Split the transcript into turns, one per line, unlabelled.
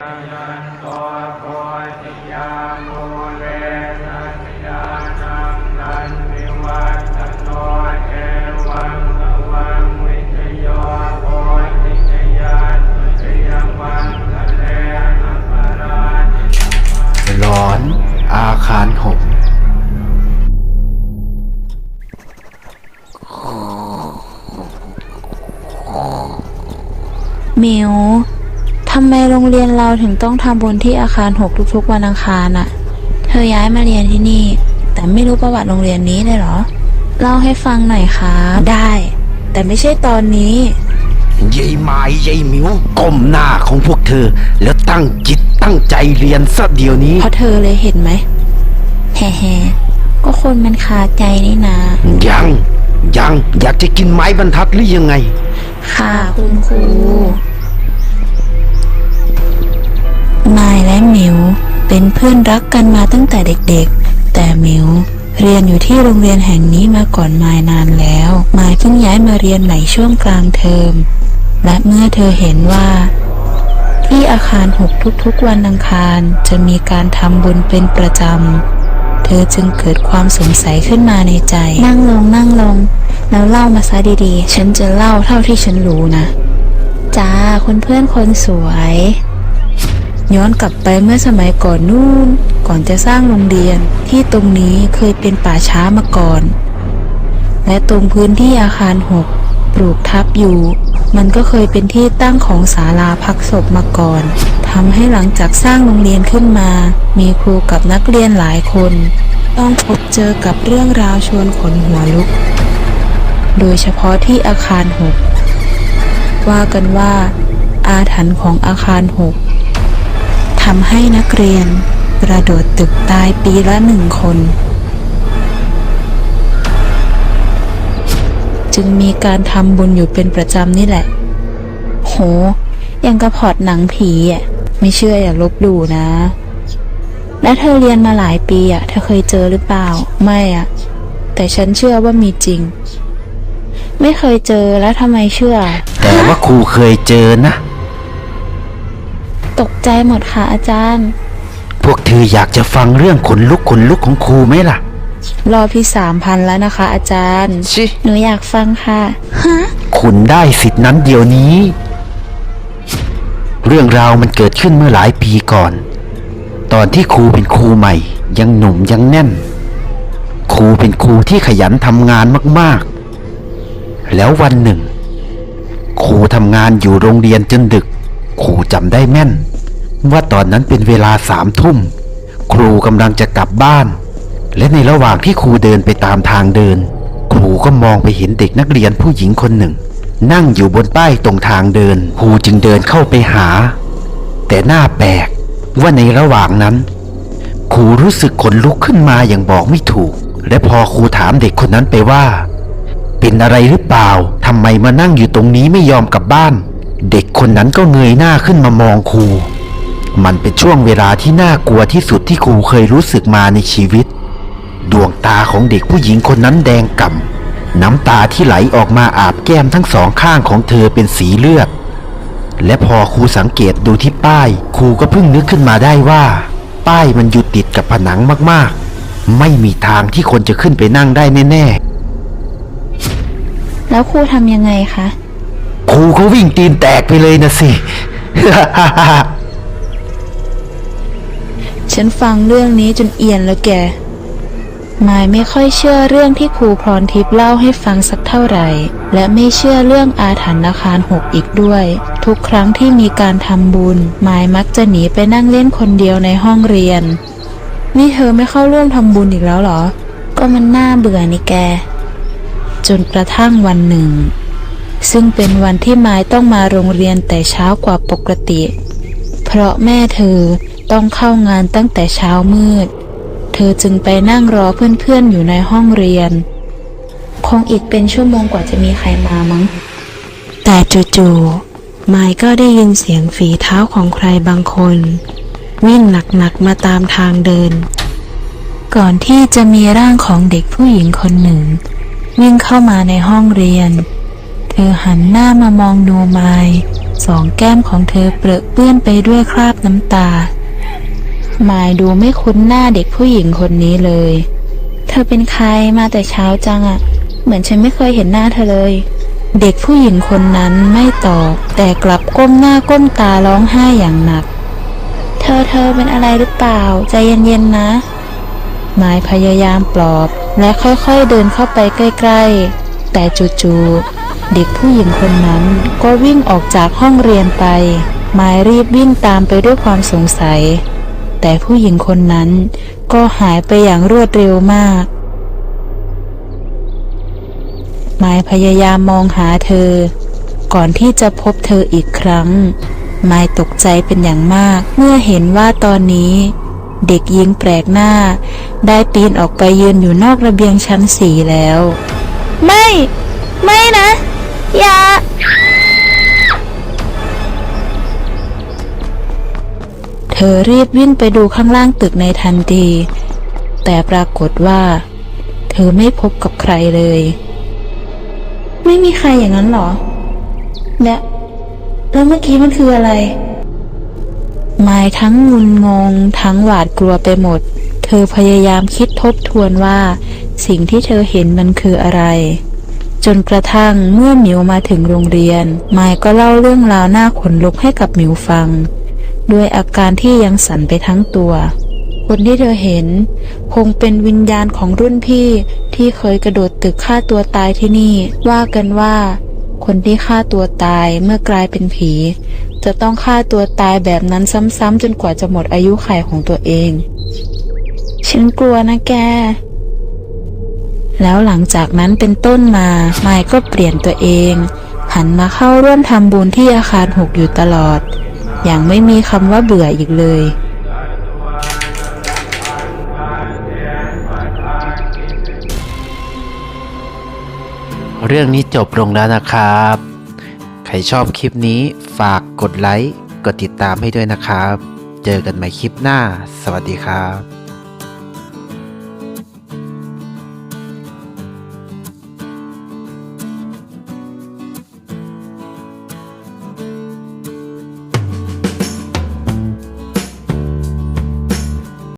ยันโตโพธิยามูเลนะยานังนันวิวัตโนเอวังอวังวิจโยโพธิยานุสยวังคะเลนะปรานิ
หลอนอาคารหก
หมิว ทำไมโรงเรียนเราถึงต้องทำบุญที่อาคารหกทุกๆวันอังคารอะเธอย้ายมาเรียนที่นี่ แต่ไม่รู้ประวัติโรงเรียนนี้เลยเหรอ เล่าให้ฟังหน่อยครับได้ แต่ไม่ใช่ตอนนี้
ยายไม้ยายหมิวก้มหน้าของพวกเธอ แล้วตั้งจิตตั้งใจเรียนซะเดี๋ยวนี้
เพราะเธอเลยเห็นไหมแฮ่ๆก็คนมันคาใจนี่นะ
ยังยังอยากจะกินไม้บรรทัดหรือยังไง
ค่ะคุณครู เป็นเพื่อนรักกันมาตั้งแต่เด็กๆ แต่มิวเรียนอยู่ที่โรงเรียนแห่งนี้มาก่อนมายนานแล้ว มายเพิ่งย้ายมาเรียนใหม่ช่วงกลางเทอม และเมื่อเธอเห็นว่า ที่อาคารหกทุกๆวันอังคารจะมีการทำบุญเป็นประจำ เธอจึงเกิดความสงสัยขึ้นมาในใจ นั่งลงนั่งลง แล้วเล่ามาซะดีๆ ฉันจะเล่าเท่าที่ฉันรู้นะ จ้าคุณเพื่อนคนสวย ย้อนกลับไปเมื่อสมัยก่อนนู่น ก่อนจะสร้างโรงเรียน ที่ตรงนี้เคยเป็นป่าช้ามาก่อน และตรงพื้นที่อาคารหกปลูกทับอยู่ มันก็เคยเป็นที่ตั้งของศาลาพักศพมาก่อนทำให้หลังจากสร้างโรงเรียนขึ้นมา มีครูกับนักเรียนหลายคน ต้องพบเจอกับเรื่องราวชวนขนหัวลุก โดยเฉพาะที่อาคารหกว่ากันว่า อาถรรพ์ของอาคารหกำให้นักเรียนกระโดดตึกตายปีละหนึ่งคน จึงมีการทำบุญอยู่เป็นประจำนี่แหละ โห ยังกระพอดหนังผีอะ ไม่เชื่ออย่าลบหลู่นะ และเธอเรียนมาหลายปีอะ เธอเคยเจอหรือเปล่า ไม่อะ แต่ฉันเชื่อว่ามีจริง ไม่เคยเจอแล้วทำไมเชื่อ
แต่ว่าครูเคยเจอนะ
ตกใจหมดค่ะอาจารย์
พวกเธออยากจะฟังเรื่องขนลุกขนลุกของครูไหมล่ะ
รอบที่สามพันแล้วนะคะ อาจารย์
ชิ
หนูอยากฟังค่ะฮะ
คุณได้สิทธินั้นเดี๋ยวนี้ เรื่องราวมันเกิดขึ้นเมื่อหลายปีก่อน ตอนที่ครูเป็นครูใหม่ ยังหนุ่มยังแน่น ครูเป็นครูที่ขยันทำงานมากๆ แล้ววันหนึ่ง ครูทำงานอยู่โรงเรียนจนดึก ครูจำได้แม่น ว่าตอนนั้นเป็นเวลาสามทุ่ม ครูกำลังจะกลับบ้าน และในระหว่างที่ครูเดินไปตามทางเดิน ครูก็มองไปเห็นเด็กนักเรียนผู้หญิงคนหนึ่ง นั่งอยู่บนป้ายตรงทางเดิน ครูจึงเดินเข้าไปหา แต่หน้าแปลกว่าในระหว่างนั้น ครูรู้สึกขนลุกขึ้นมาอย่างบอกไม่ถูก และพอครูถามเด็กคนนั้นไปว่า เป็นอะไรหรือเปล่าทำไมมานั่งอยู่ตรงนี้ไม่ยอมกลับบ้าน เด็กคนนั้นก็เงยหน้าขึ้นมามองครู มันเป็นช่วงเวลาที่น่ากลัวที่สุดที่ครูเคยรู้สึกมาในชีวิต ดวงตาของเด็กผู้หญิงคนนั้นแดงก่ำ น้ำตาที่ไหลออกมาอาบแก้มทั้งสองข้างของเธอเป็นสีเลือด และพอครูสังเกตดูที่ป้าย ครูก็เพิ่งนึกขึ้นมาได้ว่า ป้ายมันอยู่ติดกับผนังมากๆ ไม่มีทางที่คนจะขึ้นไปนั่งได้แน่ๆ
แล้วครูทำยังไงคะ
ครูก็วิ่งตีนแตกไปเลยนะสิ
ฉันฟังเรื่องนี้จนเอียนแล้วแกมายไม่ค่อยเชื่อเรื่องที่ครูพรทิพย์เล่าให้ฟังสักเท่าไหร่ และไม่เชื่อเรื่องอาถรรพ์อาคารหกอีกด้วย ทุกครั้งที่มีการทำบุญมายมักจะหนีไปนั่งเล่นคนเดียวในห้องเรียน นี่เธอไม่เข้าร่วมทำบุญอีกแล้วเหรอ ก็มันน่าเบื่อนี่แก จนกระทั่งวันหนึ่ง ซึ่งเป็นวันที่ไมายต้องมาโรงเรียนแต่เช้ากว่าปกติ เพราะแม่เธอต้องเข้างานตั้งแต่เช้ามืด เธอจึงไปนั่งรอเพื่อนๆอยู่ในห้องเรียน คงอีกเป็นชั่วโมงกว่าจะมีใครมามั้ง แต่จู่ๆไมายก็ได้ยินเสียงฝีเท้าของใครบางคน วิ่งหนักๆมาตามทางเดิน ก่อนที่จะมีร่างของเด็กผู้หญิงคนหนึ่ง วิ่งเข้ามาในห้องเรียน ธอหันหน้ามามองดูไมายสองแก้มของเธอเปรอะเปื้อนไปด้วยคราบน้ำตามายดูไม่คุ้นหน้าเด็กผู้หญิงคนนี้เลย เธอเป็นใครมาแต่เช้าจังอะเหมือนฉันไม่เคยเห็นหน้าเธอเลย เด็กผู้หญิงคนนั้นไม่ตอบ แต่กลับก้มหน้าก้มตาร้องไห้อย่างหนัก เธอเธอเป็นอะไรหรือเปล่า ใจเย็นๆนะมายพยายามปลอบ และค่อยๆเดินเข้าไปใกล้ ๆ แต่จู่ๆ เด็กผู้หญิงคนนั้นก็วิ่งออกจากห้องเรียนไปมายรีบวิ่งตามไปด้วยความสงสัย แต่ผู้หญิงคนนั้นก็หายไปอย่างรวดเร็วมากมายพยายามมองหาเธอ ก่อนที่จะพบเธออีกครั้งมายตกใจเป็นอย่างมาก เมื่อเห็นว่าตอนนี้ เด็กหญิงแปลกหน้า ได้ปีนออกไปยืนอยู่นอกระเบียงชั้นสี่แล้ว ไม่ ธอรีบวิ่งไปดูข้างล่างตึกในทันที แต่ปรากฏว่า เธอไม่พบกับใครเลย ไม่มีใครอย่างนั้นหรอ และแล้วเมื่อกี้มันคืออะไรมายทั้งงุนงง ทั้งหวาดกลัวไปหมด เธอพยายามคิดทบทวนว่า สิ่งที่เธอเห็นมันคืออะไร จนกระทั่งเมื่อหมิวมาถึงโรงเรียน มายก็เล่าเรื่องราวหน้าขนลุกให้กับหมิวฟัง ด้วยอาการที่ยังสั่นไปทั้งตัว คนที่เธอเห็น คงเป็นวิญญาณของรุ่นพี่ที่เคยกระโดดตึกฆ่าตัวตายที่นี่ ว่ากันว่า คนที่ฆ่าตัวตายเมื่อกลายเป็นผี จะต้องฆ่าตัวตายแบบนั้นซ้ำๆจนกว่าจะหมดอายุขัยของตัวเอง ฉันกลัวนะแกแล้วหลังจากนั้นเป็นต้นมา ไมายก็เปลี่ยนตัวเอง หันมาเข้าร่วมทำบุญที่อาคารหกอยู่ตลอด อย่างไม่มีคำว่าเบื่ออีกเลย
เรื่องนี้จบลงแล้วนะครับ ใครชอบคลิปนี้ฝากกดไลค์ กดติดตามให้ด้วยนะครับ เจอกันใหม่คลิปหน้า สวัสดีครับ